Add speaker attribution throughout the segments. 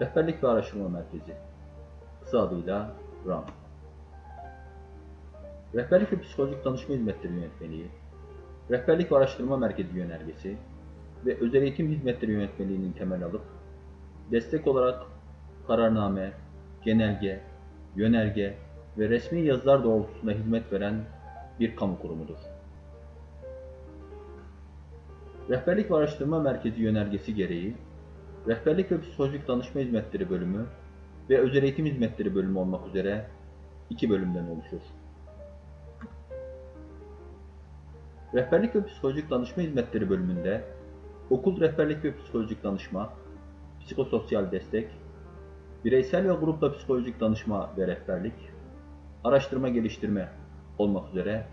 Speaker 1: Rehberlik ve Araştırma Merkezi, kısa adıyla RAM. Rehberlik ve Psikolojik Danışma Hizmetleri Yönetmeliği, Rehberlik ve Araştırma Merkezi Yönergesi ve Özel Eğitim Hizmetleri Yönetmeliğinin temel alıp, destek olarak kararname, genelge, yönerge ve resmi yazılar doğrultusunda hizmet veren bir kamu kurumudur. Rehberlik ve Araştırma Merkezi yönergesi gereği, Rehberlik ve Psikolojik Danışma Hizmetleri bölümü ve Özel Eğitim Hizmetleri bölümü olmak üzere iki bölümden oluşur. Rehberlik ve Psikolojik Danışma Hizmetleri bölümünde okul rehberlik ve psikolojik danışma, psikososyal destek, bireysel ve grupla psikolojik danışma ve rehberlik, araştırma geliştirme olmak üzere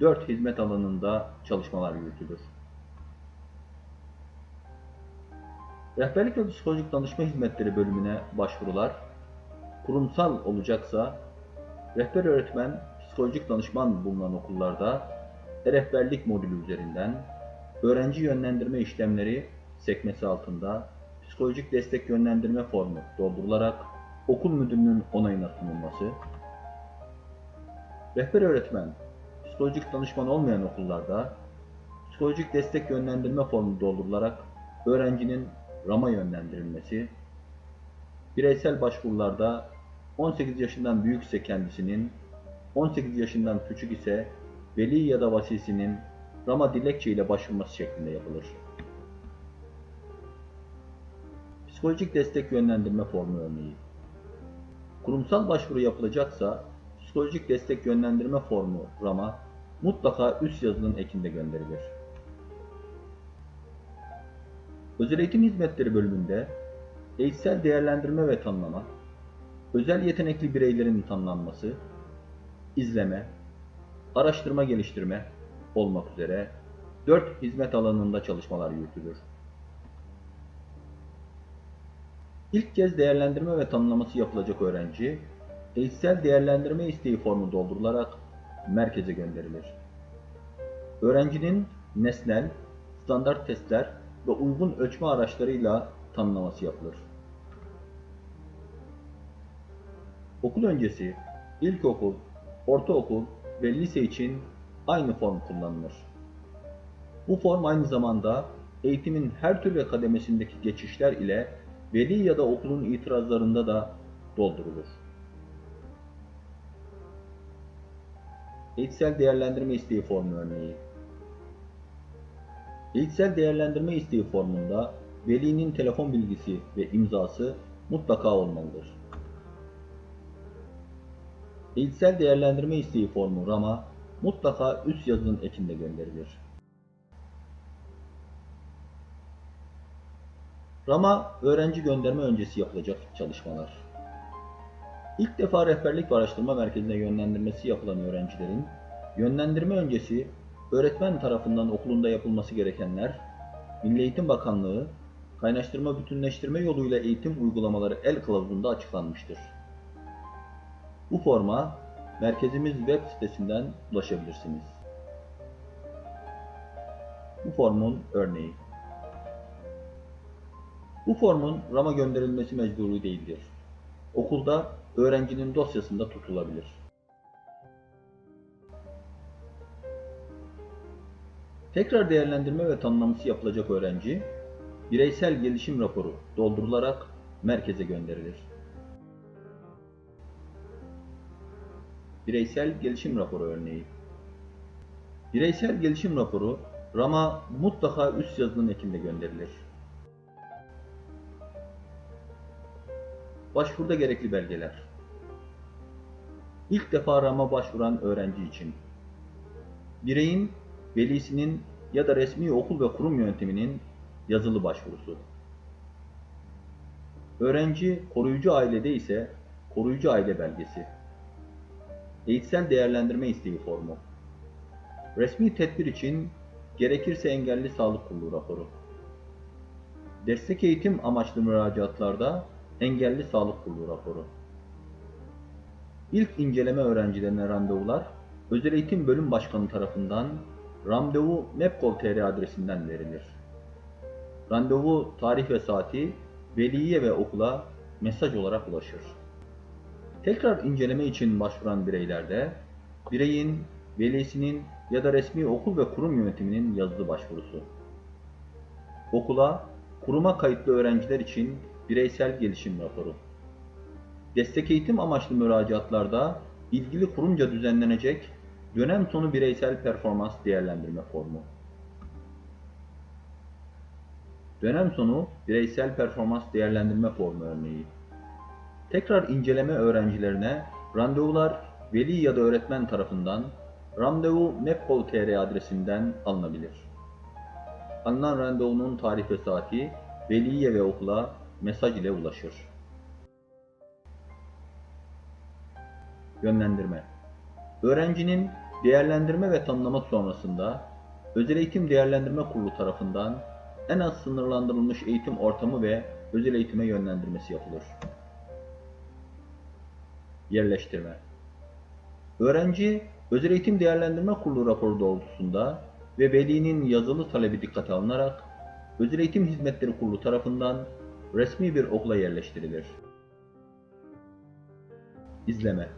Speaker 1: 4 hizmet alanında çalışmalar yürütülür. Rehberlik ve Psikolojik Danışma Hizmetleri bölümüne başvurular, kurumsal olacaksa rehber öğretmen, psikolojik danışman bulunan okullarda e-rehberlik modülü üzerinden öğrenci yönlendirme işlemleri sekmesi altında psikolojik destek yönlendirme formu doldurularak okul müdürünün onayına sunulması, rehber öğretmen, psikolojik danışman olmayan okullarda psikolojik destek yönlendirme formu doldurularak öğrencinin RAM'a yönlendirilmesi, bireysel başvurularda 18 yaşından büyük ise kendisinin, 18 yaşından küçük ise veli ya da vasisinin RAM'a dilekçe ile başvurması şeklinde yapılır. Psikolojik destek yönlendirme formu örneği. Kurumsal başvuru yapılacaksa psikolojik destek yönlendirme formu RAM'a mutlaka üst yazının ekinde gönderilir. Özel Eğitim Hizmetleri bölümünde eğitsel değerlendirme ve tanımlama, özel yetenekli bireylerin tanımlanması, izleme, araştırma geliştirme olmak üzere 4 hizmet alanında çalışmalar yürütülür. İlk kez değerlendirme ve tanımlaması yapılacak öğrenci, eğitsel değerlendirme isteği formu doldurularak merkeze gönderilir. Öğrencinin nesnel, standart testler ve uygun ölçme araçlarıyla tanımlaması yapılır. Okul öncesi, ilkokul, ortaokul ve lise için aynı form kullanılır. Bu form aynı zamanda eğitimin her türlü kademesindeki geçişler ile veli ya da okulun itirazlarında da doldurulur. Eğitsel değerlendirme isteği formu örneği. Eğitsel değerlendirme isteği formunda velinin telefon bilgisi ve imzası mutlaka olmalıdır. Eğitsel değerlendirme isteği formu RAM'a mutlaka üst yazının ekinde gönderilir. RAM'a öğrenci gönderme öncesi yapılacak çalışmalar. İlk defa rehberlik ve araştırma merkezine yönlendirmesi yapılan öğrencilerin yönlendirme öncesi öğretmen tarafından okulunda yapılması gerekenler Milli Eğitim Bakanlığı kaynaştırma bütünleştirme yoluyla eğitim uygulamaları el kılavuzunda açıklanmıştır. Bu forma merkezimiz web sitesinden ulaşabilirsiniz. Bu formun örneği. Bu formun RAM'a gönderilmesi mecburi değildir. Okulda öğrencinin dosyasında tutulabilir. Tekrar değerlendirme ve tanımlaması yapılacak öğrenci, bireysel gelişim raporu doldurularak merkeze gönderilir. Bireysel gelişim raporu örneği. Bireysel gelişim raporu RAM'a mutlaka üst yazının ekinde gönderilir. Başvuruda gerekli belgeler. İlk defa RAM'a başvuran öğrenci için bireyin, velisinin ya da resmi okul ve kurum yönetiminin yazılı başvurusu. Öğrenci koruyucu ailede ise koruyucu aile belgesi. Eğitsel değerlendirme isteği formu. Resmi tedbir için gerekirse engelli sağlık kurulu raporu. Destek eğitim amaçlı müracaatlarda engelli sağlık kurulu raporu. İlk inceleme öğrencilerine randevular Özel Eğitim Bölüm Başkanı tarafından randevu mapkol.tr adresinden verilir. Randevu tarih ve saati veliye ve okula mesaj olarak ulaşır. Tekrar inceleme için başvuran bireylerde bireyin, velisinin ya da resmi okul ve kurum yönetiminin yazılı başvurusu. Okula, kuruma kayıtlı öğrenciler için bireysel gelişim raporu. Destek eğitim amaçlı müracaatlarda ilgili kurumca düzenlenecek dönem sonu bireysel performans değerlendirme formu. Dönem sonu bireysel performans değerlendirme formu örneği. Tekrar inceleme öğrencilerine randevular veli ya da öğretmen tarafından randevu mapcall.tr adresinden alınabilir. Alınan randevunun tarih ve saati veliye ve okula mesaj ile ulaşır. Yönlendirme Öğrencinin değerlendirme ve tanımlama sonrasında Özel Eğitim Değerlendirme Kurulu tarafından en az sınırlandırılmış eğitim ortamı ve özel eğitime yönlendirmesi yapılır. Yerleştirme Öğrenci, Özel Eğitim Değerlendirme Kurulu raporu doğrultusunda ve velinin yazılı talebi dikkate alınarak Özel Eğitim Hizmetleri Kurulu tarafından resmi bir okula yerleştirilir. İzleme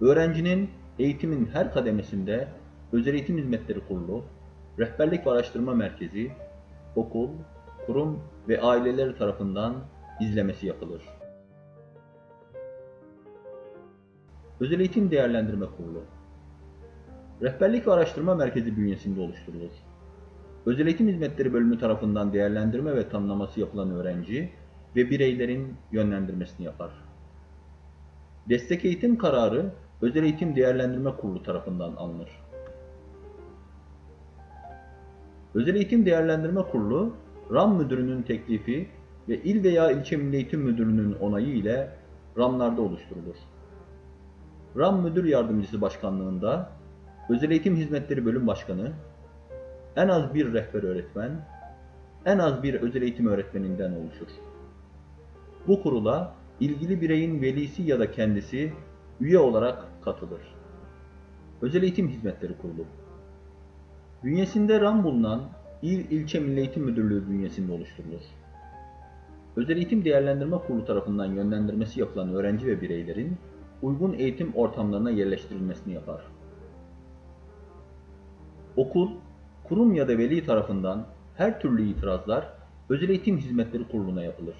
Speaker 1: Öğrencinin eğitimin her kademesinde Özel Eğitim Hizmetleri Kurulu, Rehberlik ve Araştırma Merkezi, okul, kurum ve aileleri tarafından izlemesi yapılır. Özel Eğitim Değerlendirme Kurulu Rehberlik ve Araştırma Merkezi bünyesinde oluşturulur. Özel Eğitim Hizmetleri Bölümü tarafından değerlendirme ve tanımlaması yapılan öğrenci ve bireylerin yönlendirmesini yapar. Destek eğitim kararı Özel Eğitim Değerlendirme Kurulu tarafından alınır. Özel Eğitim Değerlendirme Kurulu, RAM Müdürü'nün teklifi ve il veya ilçe Milli Eğitim Müdürü'nün onayı ile RAM'larda oluşturulur. RAM Müdür Yardımcısı Başkanlığında Özel Eğitim Hizmetleri Bölüm Başkanı, en az bir rehber öğretmen, en az bir özel eğitim öğretmeninden oluşur. Bu kurula ilgili bireyin velisi ya da kendisi üye olarak katılır. Özel Eğitim Hizmetleri Kurulu Bünyesinde RAM bulunan İl İlçe Milli Eğitim Müdürlüğü bünyesinde oluşturulur. Özel Eğitim Değerlendirme Kurulu tarafından yönlendirmesi yapılan öğrenci ve bireylerin uygun eğitim ortamlarına yerleştirilmesini yapar. Okul, kurum ya da veli tarafından her türlü itirazlar Özel Eğitim Hizmetleri Kurulu'na yapılır.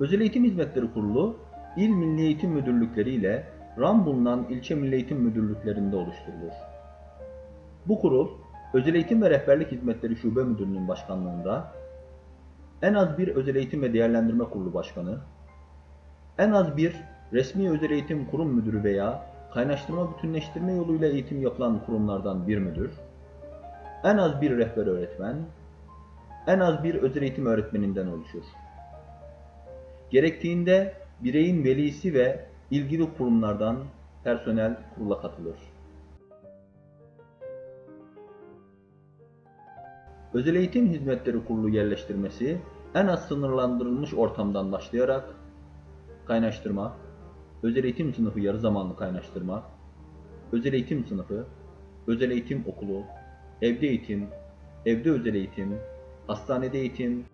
Speaker 1: Özel Eğitim Hizmetleri Kurulu, İl Milli Eğitim Müdürlükleri ile RAM bulunan ilçe Milli Eğitim Müdürlüklerinde oluşturulur. Bu kurul, Özel Eğitim ve Rehberlik Hizmetleri Şube Müdürlüğü'nün başkanlığında, en az bir Özel Eğitim ve Değerlendirme Kurulu Başkanı, en az bir resmi özel eğitim kurum müdürü veya kaynaştırma bütünleştirme yoluyla eğitim yapılan kurumlardan bir müdür, en az bir rehber öğretmen, en az bir özel eğitim öğretmeninden oluşur. Gerektiğinde bireyin velisi ve ilgili kurumlardan personel kurula katılır. Özel Eğitim Hizmetleri Kurulu yerleştirmesi en az sınırlandırılmış ortamdan başlayarak kaynaştırma, özel eğitim sınıfı yarı zamanlı kaynaştırma, özel eğitim sınıfı, özel eğitim okulu, evde eğitim, evde özel eğitim, hastanede eğitim,